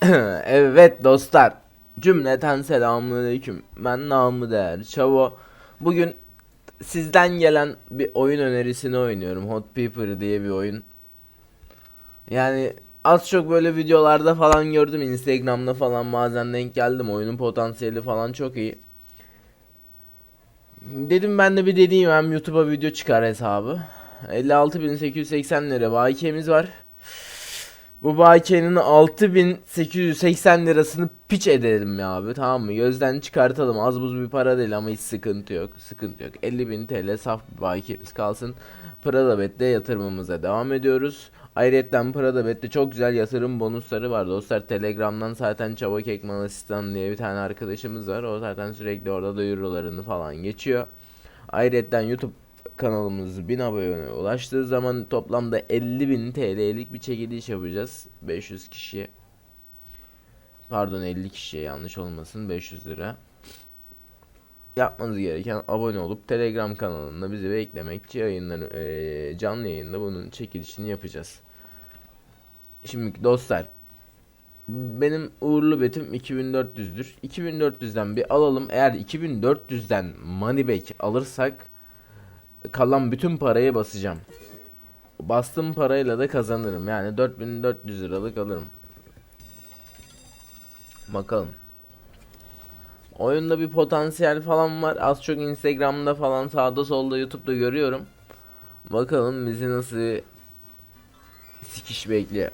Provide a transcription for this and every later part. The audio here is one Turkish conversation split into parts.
evet dostlar. Cümleten selamünaleyküm. Ben namı değer Çavo. Bugün sizden gelen bir oyun önerisini oynuyorum. Hot Pepper diye bir oyun. Yani az çok böyle videolarda falan gördüm. Instagram'da falan bazen denk geldim. Oyunun potansiyeli falan çok iyi. Dedim ben de bir deneyeyim hem YouTube'a video çıkar hesabı. 56.880 lira bakiyemiz var. Bu bakiyenin 6880 lirasını piç edelim ya abi tamam mı? Gözden çıkartalım. Az buz bir para değil ama hiç sıkıntı yok. Sıkıntı yok. 50.000 TL saf bir bakiyemiz kalsın. Prada Bet'te yatırımımıza devam ediyoruz. Ayrıca Prada Bet'te çok güzel yatırım bonusları var dostlar. Telegram'dan zaten Çabuk Ekman Asistan diye bir tane arkadaşımız var. O zaten sürekli orada duyurularını falan geçiyor. Ayrıca YouTube kanalımız 1000 aboneye ulaştığı zaman toplamda 50.000 TL'lik bir çekiliş yapacağız. 500 kişiye. Pardon 50 kişiye yanlış olmasın 500 lira. Yapmanız gereken abone olup Telegram kanalında bizi beklemek. Yayınları, eee, canlı yayında bunun çekilişini yapacağız. Şimdi dostlar benim uğurlu betim 2400'dür. 2400'den bir alalım. Eğer 2400'den money back alırsak kalan bütün parayı basacağım. Bastığım parayla da kazanırım. Yani 4400 liralık alırım. Bakalım. Oyunda bir potansiyel falan var. Az çok Instagram'da falan sağda solda YouTube'da görüyorum. Bakalım bizi nasıl sikiş bekliyor.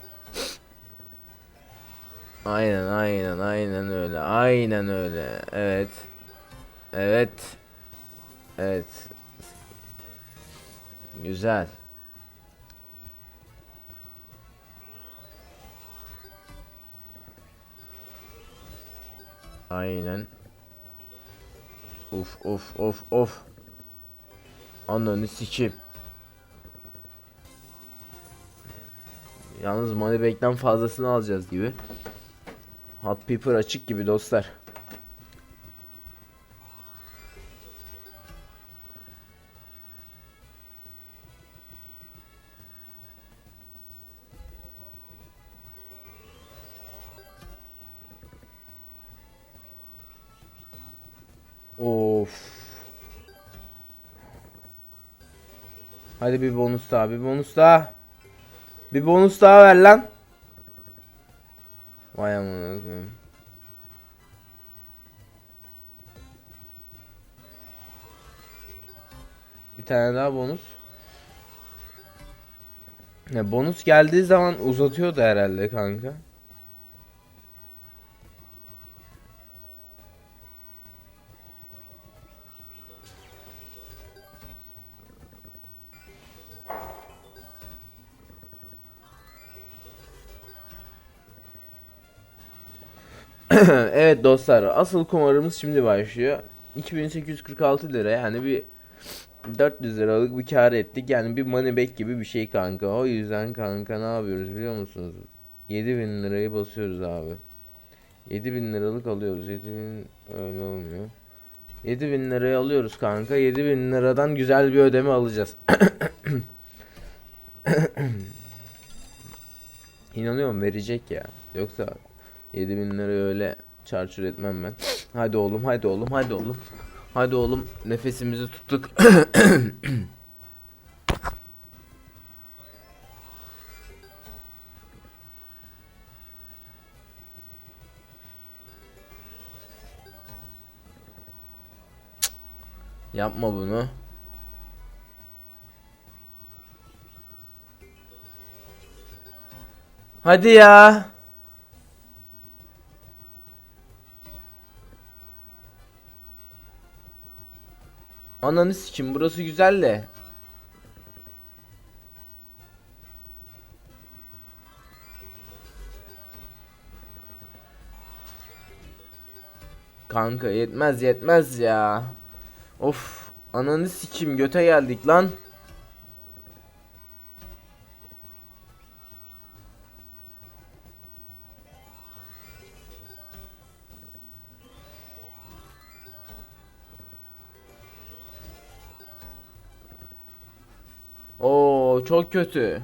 Aynen aynen aynen öyle. Aynen öyle. Evet. Evet. Evet. Güzel. Aynen. Of of of of. Ananı sikeyim. Yalnız Moneyback'ten fazlasını alacağız gibi. Hot Pepper açık gibi dostlar. Hadi bir bonus daha, bir bonus daha. Bir bonus daha ver lan. Vay amına koyayım. Bir tane daha bonus. Ya bonus geldiği zaman uzatıyordu herhalde kanka. evet dostlar asıl kumarımız şimdi başlıyor. 2846 lira yani bir 400 liralık bir kar ettik. Yani bir money back gibi bir şey kanka. O yüzden kanka ne yapıyoruz biliyor musunuz? 7000 lirayı basıyoruz abi. 7000 liralık alıyoruz. 7000 öyle olmuyor. 7000 lirayı alıyoruz kanka. 7000 liradan güzel bir ödeme alacağız. İnanıyorum verecek ya. Yoksa 7000 lirayı öyle çarçur etmem ben. Hadi oğlum, hadi oğlum, hadi oğlum. Hadi oğlum, nefesimizi tuttuk. Yapma bunu. Hadi ya. Ananı sikim burası güzel de. Kanka yetmez yetmez ya. Of ananı sikim göte geldik lan. Çok kötü.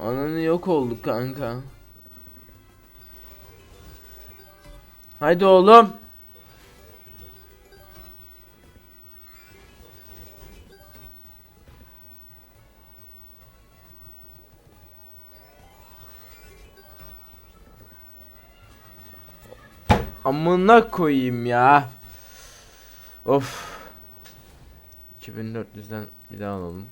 Ananı yok olduk kanka. Haydi oğlum. Amına koyayım ya. Of. 2400'den bir daha alalım.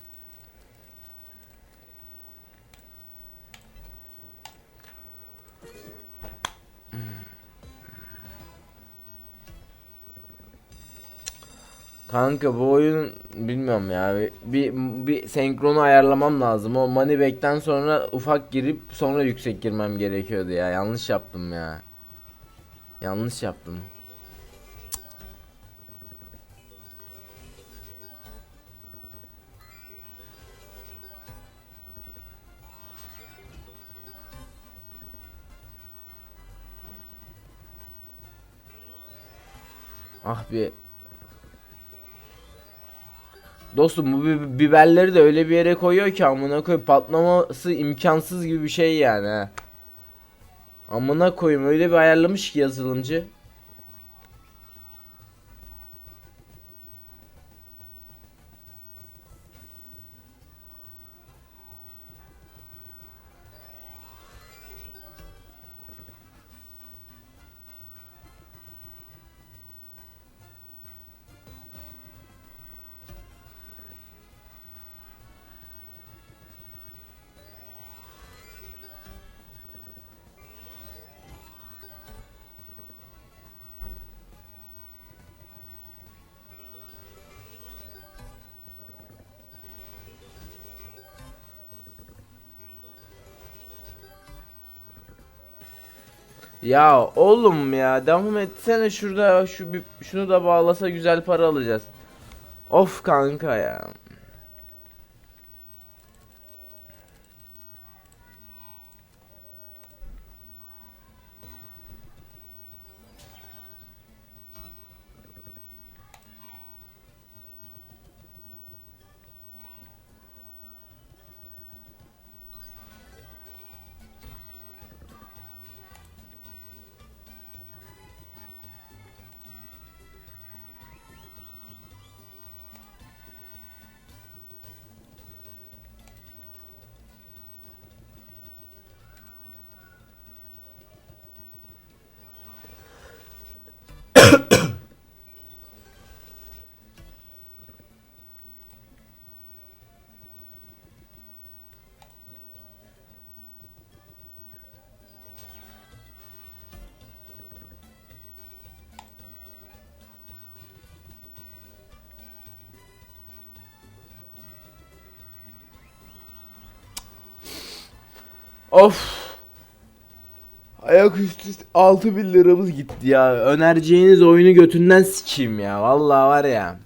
Kanka bu oyun bilmiyorum ya. Bir, bir senkronu ayarlamam lazım. O money back'ten sonra ufak girip sonra yüksek girmem gerekiyordu ya. Yanlış yaptım ya. Yanlış yaptım. Ah bir Dostum bu bi- biberleri de öyle bir yere koyuyor ki amına koy patlaması imkansız gibi bir şey yani. Amına koyayım öyle bir ayarlamış ki yazılımcı. Ya oğlum ya devam etsene şurada şu şunu da bağlasa güzel para alacağız. Of kanka ya. Of. Ayaküstü 6000 liramız gitti ya. Önereceğiniz oyunu götünden sikeyim ya. Vallahi var ya.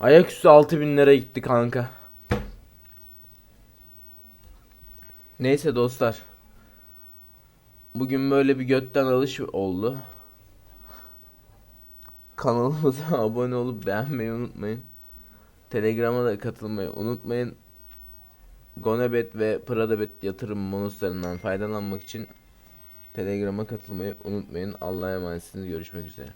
Ayaküstü 6000 lira gitti kanka. Neyse dostlar. Bugün böyle bir götten alış oldu. Kanalımıza abone olup beğenmeyi unutmayın. Telegram'a da katılmayı unutmayın. Gonebet ve Pradabet yatırım bonuslarından faydalanmak için Telegram'a katılmayı unutmayın. Allah'a emanetsiniz. Görüşmek üzere.